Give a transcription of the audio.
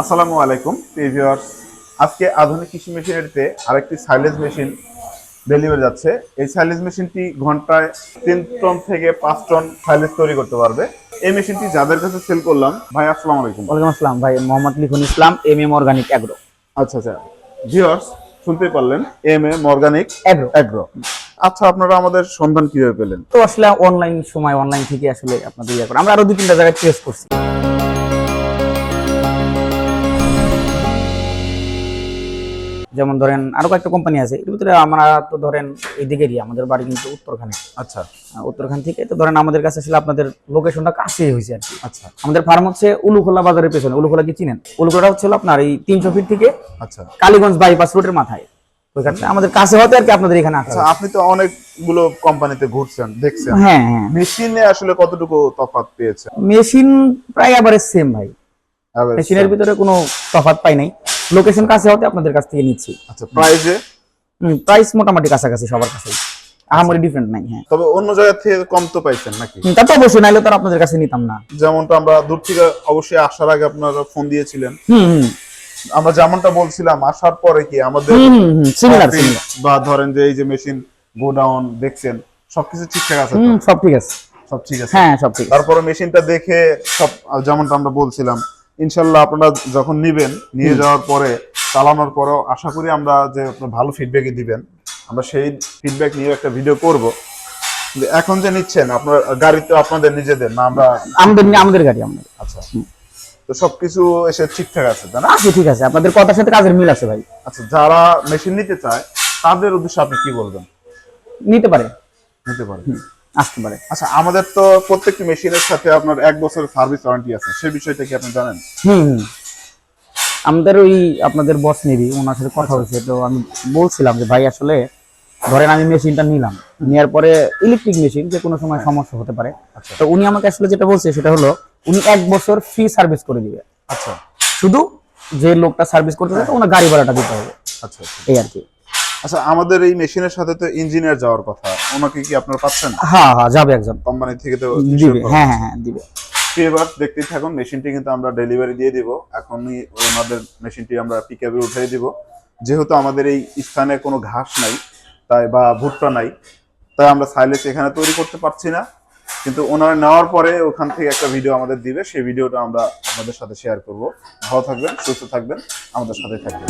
আসসালামু আলাইকুম ভিউয়ার্স। আজকে আধুনিক কৃষি মেশিনারিতে আরেকটি সাইলেজ মেশিন ডেলিভারি যাচ্ছে। এই সাইলেজ মেশিনটি ঘন্টায় তিন টন থেকে পাঁচ টন সাইলেজ তৈরি করতে পারবে। এই মেশিনটি যাদের কাছে সেল করলাম ভাই আসসালামু আলাইকুম। ওয়ালাইকুম আসসালাম ভাই মোহাম্মদ লিখুন Islam M M organic agro আচ্ছা আচ্ছা। ভিউয়ার্স শুনতে পারলেন এম এ মর্গানিক অ্যাগ্রো অ্যাগ্রো আচ্ছা আপনারা আমাদের সন্ধান কীভাবে পেলেন? তো আসলে অনলাইন সময় অনলাইন থেকে আসলে আপনাদের ইয়ে করে। আমরা আরও দুই তিনটা জায়গায় টেস্ট করছি। যেমন ধরেন আরও কয়েকটা কোম্পানি আছে এর ভিতরে আমরা তো ধরেন এই দিকেরই আমাদের বাড়ি কিন্তু উত্তরখানে। আচ্ছা। উত্তরখান থেকে তো ধরেন আমাদের কাছে আসলে আপনাদের লোকেশনটা কাছেই হয়েছে আর কি। আচ্ছা। আমাদের ফার্ম হচ্ছে উলুখোলা বাজারের পেছনে উলুখোলা কি চিনেন? উলুখোলা হচ্ছে আপনার এই তিনশো ফিট থেকে আচ্ছা। কালীগঞ্জ বাইপাস রোডের মাথায়। ওইখানে আমাদের কাছে হতে আর কি আপনাদের এখানে আচ্ছা আপনি তো অনেকগুলো কোম্পানিতে ঘুরছেন দেখছেন। হ্যাঁ হ্যাঁ। মেশিনে আসলে কতটুকু তফাৎ পেয়েছে মেশিন প্রায় আবার সেম ভাই। মেশিনের ভিতরে কোনো তফাৎ পাই নাই। লোকেশন কাছে হতে আপনাদের কাছ থেকে নিচ্ছি। আচ্ছা প্রাইজে প্রাইস মোটামুটি কাছাকাছি সবার কাছেই। আহামরি ডিফারেন্ট নাই হ্যাঁ। তবে অন্য জায়গা থেকে কম তো পাইছেন নাকি? তা তো অবশ্যই নাইলে তো আপনাদের কাছে নিতাম না। যেমনটা আমরা দূর থেকে অবশ্যই আসার আগে আপনারা ফোন দিয়েছিলেন। হুম হুম। আমরা যেমনটা বলছিলাম আসার পরে কি আমাদের সিমিলার বা ধরেন যে এই যে মেশিন গোডাউন দেখছেন সবকিছু ঠিকঠাক আছে সব ঠিক আছে। সব ঠিক আছে? হ্যাঁ সব ঠিক তারপরে মেশিনটা দেখে সব যেমনটা আমরা বলছিলাম ইনশাল্লাহ আপনারা যখন নিবেন নিয়ে যাওয়ার পরে চালানোর পরেও আশা করি আমরা যে আপনার ভালো ফিডব্যাকই দিবেন। আমরা সেই ফিডব্যাক নিয়ে একটা ভিডিও করব। এখন যে নিচ্ছেন আপনার গাড়ি তো আপনাদের নিজেদের না আমরা আমাদের আমাদের গাড়ি আমাদের। আচ্ছা। তো সবকিছু এসে ঠিকঠাক আছে তাই না? আছে ঠিক আছে। আপনাদের কথার সাথে কাজের মিল আছে ভাই। আচ্ছা যারা মেশিন নিতে চায় তাদের উদ্দেশ্যে আপনি কি বলবেন? নিতে পারে। নিতে পারেন আসতে পারে। আচ্ছা আমাদের তো প্রত্যেকটি মেশিনের সাথে আপনার এক বছরের সার্ভিস ওয়ারেন্টি আছে সেই বিষয়টা কি আপনি জানেন? হুম আমাদের ওই আপনাদের বস নেবি ওনার সাথে কথা হয়েছে তো আমি বলছিলাম যে ভাই আসলে ধরেন আমি মেশিনটা নিলাম। নেওয়ার পরে ইলেকট্রিক মেশিন যে কোনো সময় সমস্যা হতে পারে। আচ্ছা। তো উনি আমাকে আসলে যেটা বলছে সেটা হলো উনি এক বছর ফ্রি সার্ভিস করে দিবে। আচ্ছা। শুধু যে লোকটা সার্ভিস করতে চায় ওনার গাড়ি ভাড়াটা দিতে হবে। আচ্ছা আচ্ছা। এই আর কি। আচ্ছা আমাদের এই মেশিনের সাথে তো ইঞ্জিনিয়ার যাওয়ার কথা। ওনাকে কি আপনারা পাচ্ছেন? হ্যাঁ হ্যাঁ যাবে একজন। কোম্পানি থেকে তো দিবে হ্যাঁ হ্যাঁ হ্যাঁ দিবে। এবার দেখতে থাকুন মেশিনটি কিন্তু আমরা ডেলিভারি দিয়ে দিব। এখনই ওনাদের মেশিনটি আমরা পিকআপে উঠিয়ে দিব। যেহেতু আমাদের এই স্থানে কোনো ঘাস নাই তাই বা ভুট্টা নাই তাই আমরা সাইলেস এখানে তৈরি করতে পারছি না। কিন্তু ওনারা নেওয়ার পরে ওখান থেকে একটা ভিডিও আমাদের দিবে। সেই ভিডিওটা আমরা আপনাদের সাথে শেয়ার করব। ভালো থাকবেন সুস্থ থাকবেন আমাদের সাথে থাকবেন।